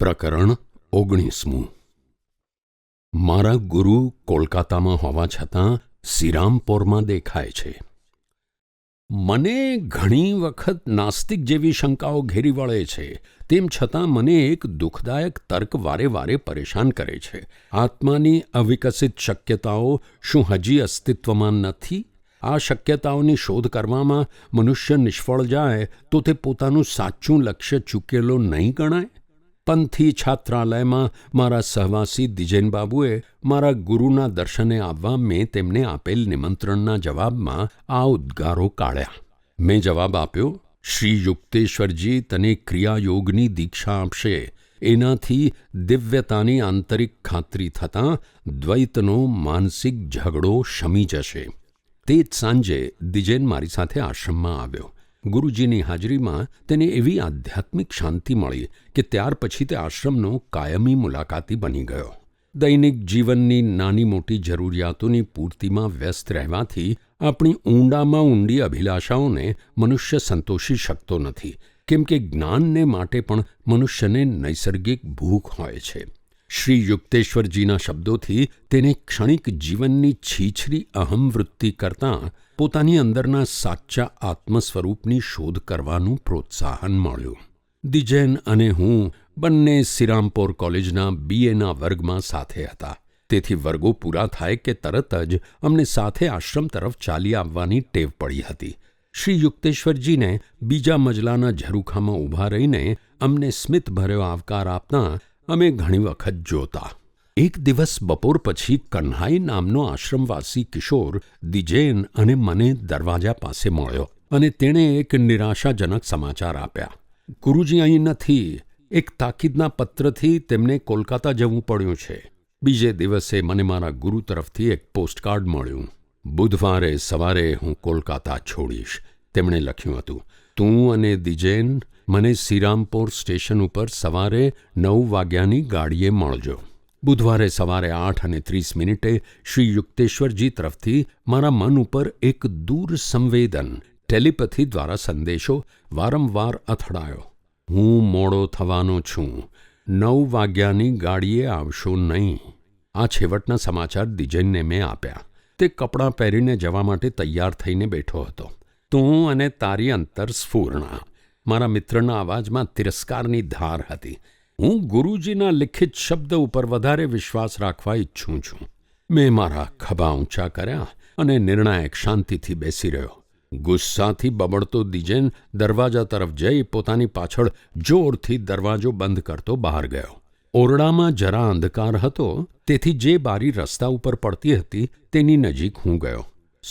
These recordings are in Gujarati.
પ્રકરણ ઓગણીસમું. મારા ગુરુ કોલકાતામાં હોવા છતાં સિરામપોરમાં દેખાય છે. મને ઘણી વખત નાસ્તિક જેવી શંકાઓ ઘેરી વળે છે, તેમ છતાં મને એક દુઃખદાયક તર્ક વારે વારે પરેશાન કરે છે. આત્માની અવિકસિત શક્યતાઓ શું હજી અસ્તિત્વમાં નથી? આ શક્યતાઓની શોધ કરવામાં મનુષ્ય નિષ્ફળ જાય તો તે પોતાનું સાચું લક્ષ્ય ચૂકેલો નહીં ગણાય? પંથી છાત્રાલયમાં મારા સહવાસી દિજેનબાબુએ મારા ગુરુના દર્શને આવવા મેં તેમને આપેલ નિમંત્રણના જવાબમાં આ ઉદ્ગારો કાઢ્યા. મેં જવાબ આપ્યો, શ્રી યુક્તેશ્વરજી, તને ક્રિયાયોગની દીક્ષા આપશે. એનાથી દિવ્યતાની આંતરિક ખાતરી થતાં દ્વૈતનો માનસિક ઝઘડો શમી જશે. તે જ સાંજે દિજેન મારી સાથે આશ્રમમાં આવ્યો. ગુરુજીની હાજરીમાં તેને એવી આધ્યાત્મિક શાંતિ મળી કે ત્યાર પછી તે આશ્રમનો કાયમી મુલાકાતી બની ગયો. દૈનિક જીવનની નાની મોટી જરૂરિયાતોની પૂર્તિમાં વ્યસ્ત રહેવાથી આપણી ઊંડામાં ઊંડી અભિલાષાઓને મનુષ્ય સંતોષી શકતો નથી, કેમ કે જ્ઞાનને માટે પણ મનુષ્યને નૈસર્ગિક ભૂખ હોય છે. શ્રી યુક્તેશ્વરજીના શબ્દોથી તેને ક્ષણિક જીવનની છીછરી અહમ વૃત્તિ કરતાં પોતાની અંદરના સાચા આત્મ સ્વરૂપની શોધ કરવાનું પ્રોત્સાહન મળ્યું. દિજેન અને હું બંને સિરામપોર કોલેજના બીએના વર્ગમાં સાથે હતા. તેથી વર્ગો પૂરા થાય કે તરત જ અમને સાથે આશ્રમ તરફ ચાલી આવવાની ટેવ પડી હતી. શ્રી યુક્તેશ્વરજીને બીજા મજલાના ઝરૂખામાં ઊભા રહીને અમને સ્મિત ભર્યો આવકાર આપતા અમે ઘણી વખત જોતા. એક દિવસ બપોર પછી કન્હાઈ નામનો આશ્રમવાસી કિશોર દિજેન અને મને દરવાજા પાસે મળ્યો અને તેણે એક નિરાશાજનક સમાચાર આપ્યા. ગુરુજી, અહીં નથી. એક તાકીદના પત્રથી તેમને કોલકાતા જવું પડ્યું છે. બીજે દિવસે મને મારા ગુરુ તરફથી એક પોસ્ટકાર્ડ મળ્યું. બુધવારે સવારે હું કોલકાતા છોડીશ, તેમણે લખ્યું હતું. તું અને દિજેન મને શ્રીરામપોર સ્ટેશન ઉપર સવારે નવ વાગ્યાની ગાડીએ મળજો. બુધવારે સવારે આઠ અને ત્રીસ મિનિટે શ્રી યુક્તેશ્વરજી તરફથી મારા મન ઉપર એક દૂર સંવેદન, ટેલિપથી દ્વારા સંદેશો વારંવાર અથડાયો. હું મોડો થવાનો છું. નવ વાગ્યાની ગાડીએ આવશો નહીં. આ છેવટના સમાચાર દિજનને મેં આપ્યા. તે કપડાં પહેરીને જવા માટે તૈયાર થઈને બેઠો હતો. તું અને તારી અંતર સ્ફૂર્ણા. મારા મિત્રના અવાજમાં તિરસ્કારની ધાર હતી. હું ગુરુજીના લિખિત શબ્દ ઉપર વધારે વિશ્વાસ રાખવા ઈચ્છું છું. મેં મારા ખભા ઊંચા કર્યા અને નિર્ણાયક શાંતિથી બેસી રહ્યો. ગુસ્સાથી બબડતો દિજેન દરવાજા તરફ જઈ પોતાની પાછળ જોરથી દરવાજો બંધ કરતો બહાર ગયો. ઓરડામાં જરા અંધકાર હતો, તેથી જે બારી રસ્તા ઉપર પડતી હતી તેની નજીક હું ગયો.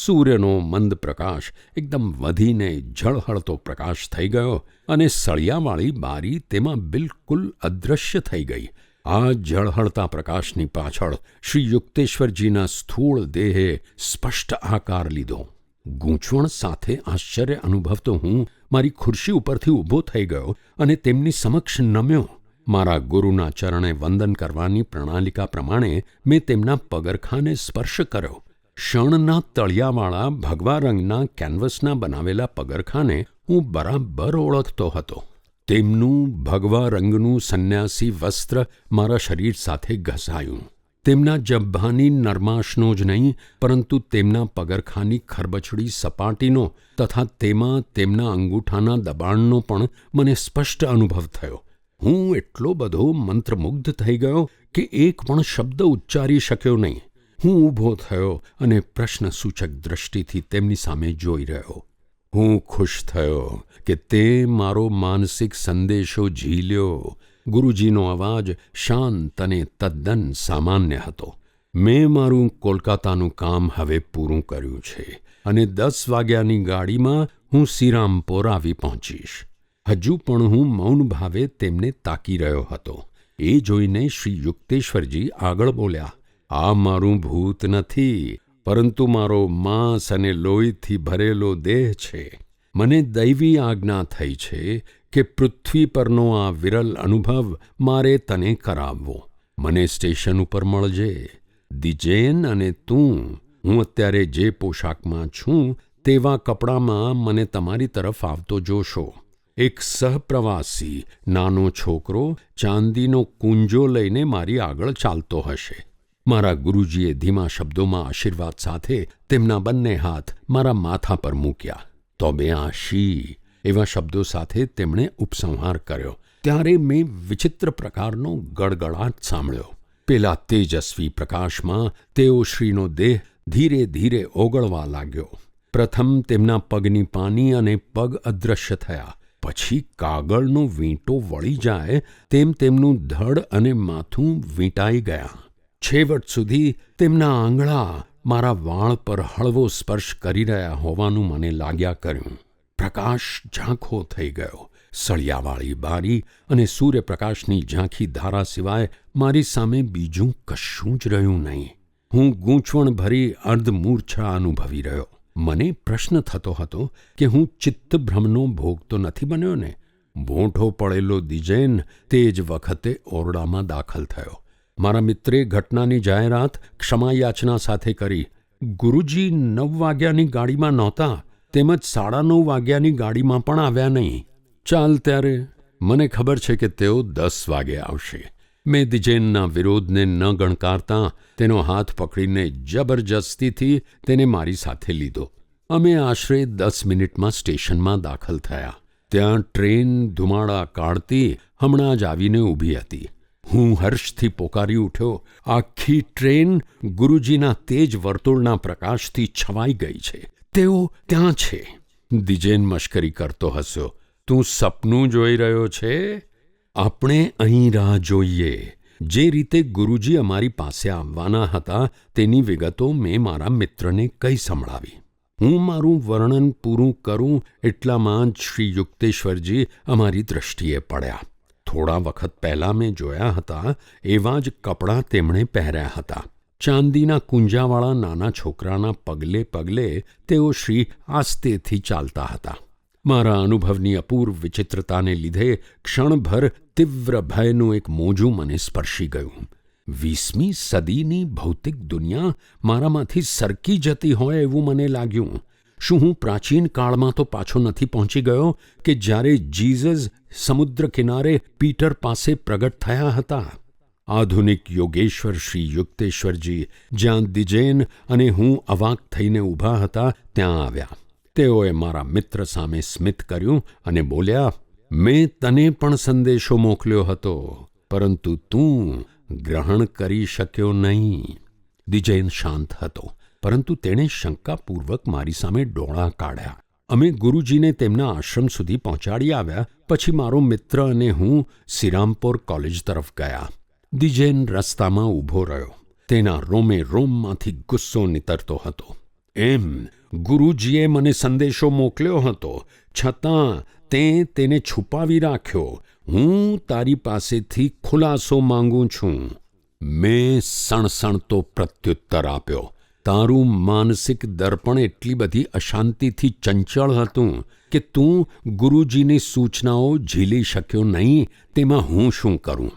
સૂર્યનો મંદ પ્રકાશ એકદમ વધીને ઝળહળતો પ્રકાશ થઈ ગયો અને સળિયાવાળી બારી તેમાં બિલકુલ અદૃશ્ય થઈ ગઈ. આ ઝળહળતા પ્રકાશની પાછળ શ્રી યુક્તેશ્વરજીના સ્થૂળ દેહે સ્પષ્ટ આકાર લીધો. ગૂંચવણ સાથે આશ્ચર્ય અનુભવતો હું મારી ખુરશી ઉપરથી ઊભો થઈ ગયો અને તેમની સમક્ષ નમ્યો. મારા ગુરુના ચરણે વંદન કરવાની પ્રણાલિકા પ્રમાણે મેં તેમના પગરખાને સ્પર્શ કર્યો. શણના તળિયાવાળા ભગવા રંગના કેનવસના બનાવેલા પગરખાને હું બરાબર ઓળખતો હતો. તેમનું ભગવા રંગનું સંન્યાસી વસ્ત્ર મારા શરીર સાથે ઘસાયું. તેમના જબ્ભાની નરમાશનો જ નહીં, પરંતુ તેમના પગરખાની ખરબચડી સપાટીનો તથા તેમાં તેમના અંગૂઠાના દબાણનો પણ મને સ્પષ્ટ અનુભવ થયો. હું એટલો બધો મંત્રમુગ્ધ થઈ ગયો કે એક પણ શબ્દ ઉચ્ચારી શક્યો નહીં. હું ઊભો થયો અને પ્રશ્નસૂચક દ્રષ્ટિથી તેમની સામે જોઈ રહ્યો. હું ખુશ થયો કે તે મારો માનસિક સંદેશો ઝીલ્યો. ગુરુજીનો અવાજ શાંત અને તદ્દન સામાન્ય હતો. મેં મારું કોલકાતાનું કામ હવે પૂરું કર્યું છે અને દસ વાગ્યાની ગાડીમાં હું શ્રીરામપોર આવી પહોંચીશ. હજુ પણ હું મૌન ભાવે તેમને તાકી રહ્યો હતો. એ જોઈને શ્રી યુક્તેશ્વરજી આગળ બોલ્યા આ મારું ભૂત નથી, પરંતુ મારો માંસ અને લોહીથી ભરેલો દેહ છે. મને દૈવી આજ્ઞા થઈ છે કે પૃથ્વી પરનો આ વિરલ અનુભવ મારે તને કરાવવો. મને સ્ટેશન ઉપર મળજે. દિજેન અને તું, હું અત્યારે જે પોશાકમાં છું તેવા કપડામાં મને તમારી તરફ આવતો જોશો. એક સહપ્રવાસી નાનો છોકરો ચાંદીનો કુંજો લઈને મારી આગળ ચાલતો હશે. મારા ગુરુજીએ ધીમા શબ્દોમાં આશીર્વાદ સાથે તેમના બંને હાથ મારા માથા પર મૂક્યા. તો બે આશી એવા શબ્દો સાથે તેમણે ઉપસંહાર કર્યો. ત્યારે મેં વિચિત્ર પ્રકારનો ગડગડાટ સાંભળ્યો. પેલા તેજસ્વી પ્રકાશમાં તેઓ શ્રીનો દેહ ધીરે ધીરે ઓગળવા લાગ્યો. પ્રથમ તેમના પગની પાની અને પગ અદૃશ્ય થયા. પછી કાગળનો વીંટો વળી જાય તેમ તેમનું ધડ અને માથું વીંટાઈ ગયા. છેવટ સુધી તેમના આંગળા મારા વાળ પર હળવો સ્પર્શ કરી રહ્યા હોવાનું મને લાગ્યા કર્યું. પ્રકાશ ઝાંખો થઈ ગયો. સળિયાવાળી બારી અને સૂર્યપ્રકાશની ઝાંખી ધારા સિવાય મારી સામે બીજું કશું જ રહ્યું નહીં. હું ગૂંચવણ ભરી અર્ધમૂર્છા અનુભવી રહ્યો. મને પ્રશ્ન થતો હતો કે હું ચિત્તભ્રમનો ભોગ તો નથી બન્યો ને ભોંઠો પડેલો દિજેન તે જ વખતે ઓરડામાં દાખલ થયો. મારા મિત્રે ઘટનાની જાહેરાત ક્ષમાયાચના સાથે કરી. ગુરુજી નવ વાગ્યાની ગાડીમાં નહોતા, તેમજ સાડા નવ વાગ્યાની ગાડીમાં પણ આવ્યા નહીં. ચાલ ત્યારે. મને ખબર છે કે તેઓ દસ વાગે આવશે. મેં દિજેનના વિરોધને ન ગણકારતા તેનો હાથ પકડીને જબરજસ્તીથી તેને મારી સાથે લીધો. અમે આશરે દસ મિનિટમાં સ્ટેશનમાં દાખલ થયા. ત્યાં ટ્રેન ધુમાડા કાઢતી હમણાં જ આવીને ઊભી હતી. હું હર્ષથી પોકારી ઉઠ્યો. આખી ટ્રેન ગુરુજીના તેજ વર્તુળના પ્રકાશથી છવાઈ ગઈ છે. તેઓ ત્યાં છે. દિજેન મશ્કરી કરતો હસ્યો. તું સપનું જોઈ રહ્યો છે? આપણે અહીં રાહ જોઈએ. જે રીતે ગુરુજી અમારી પાસે આવવાના હતા, તેની વિગતો મેં મારા મિત્રને કઈ સંભળાવી. હું મારું વર્ણન પૂરું કરું એટલામાં જ શ્રી યુક્તેશ્વરજી અમારી દ્રષ્ટિએ પડ્યા. થોડા વખત પહેલાં મેં જોયા હતા, એવા જ કપડાં તેમણે પહેર્યા હતા. ચાંદીના કુંજાવાળા નાના છોકરાના પગલે પગલે તેઓ શ્રી આસ્તેથી ચાલતા હતા. મારા અનુભવની અપૂર્વ વિચિત્રતાને લીધે ક્ષણભર તીવ્ર ભયનું એક મોજું મને સ્પર્શી ગયું. વીસમી સદીની ભૌતિક દુનિયા મારામાંથી સરકી જતી હોય એવું મને લાગ્યું. શું હું પ્રાચીન કાળમાં તો પાછો નથી પહોંચી ગયો કે જ્યારે જીઝસ સમુદ્ર કિનારે પીટર પાસે પ્રગટ થયા હતા આધુનિક યોગેશ્વર શ્રી યુક્તેશ્વરજી જ્યાં દિજેન અને હું અવાક થઈને ઊભા હતા ત્યાં આવ્યા તેઓએ મારા મિત્ર સામે સ્મિત કર્યું અને બોલ્યા મેં તને પણ સંદેશો મોકલ્યો હતો પરંતુ તું ગ્રહણ કરી શક્યો નહીં દિજયન શાંત હતો પરંતુ તેણે શંકાપૂર્વક મારી સામે ડોળા કાઢ્યા અમે ગુરુજીને તેમના આશ્રમ સુધી પહોંચાડી આવ્યા, પછી મારો મિત્ર અને હું સિરામપોર કોલેજ તરફ ગયા. દિજેન રસ્તામાં ઊભો રહ્યો. તેના રોમે રોમમાંથી ગુસ્સો નીતરતો હતો. એમ ગુરુજીએ મને સંદેશો મોકલ્યો હતો. છતાં તે તેને છુપાવી રાખ્યો. હું તારી પાસેથી ખુલાસો માંગુ છું. મેં સણસણતો પ્રત્યુત્તર આપ્યો. તારું માનસિક દર્પણ એટલી બધી અશાંતિથી ચંચળ હતું કે તું ગુરુજીની સૂચનાઓ ઝીલી શક્યો નહીં, તેમાં હું શું કરું?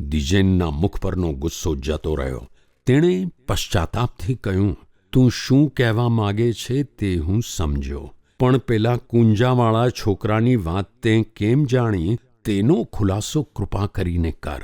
દિજેનના મુખ પરનો ગુસ્સો જતો રહ્યો. તેણે પશ્ચાતાપથી કહ્યું, તું શું કહેવા માગે છે તે હું સમજ્યો. પણ પેલા કુંજાવાળા છોકરાની વાત તે કેમ જાણી તેનો ખુલાસો કૃપા કરીને કર.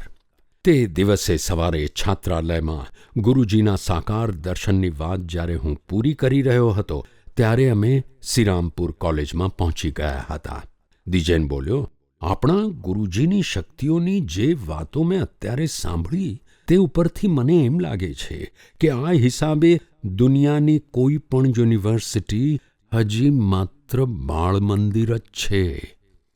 તે દિવસે સવારે છાત્રાલયમાં ગુરુજીના સાકાર દર્શનની વાત જ્યારે હું પૂરી કરી રહ્યો હતો, ત્યારે અમે શ્રીરામપુર કોલેજમાં પહોંચી ગયા હતા. દિજેન બોલ્યો, આપણા ગુરુજીની શક્તિઓની જે વાતો મેં અત્યારે સાંભળી, તે ઉપરથી મને એમ લાગે છે કે આ હિસાબે દુનિયાની કોઈ પણ યુનિવર્સિટી હજી માત્ર બાળ મંદિર જ છે.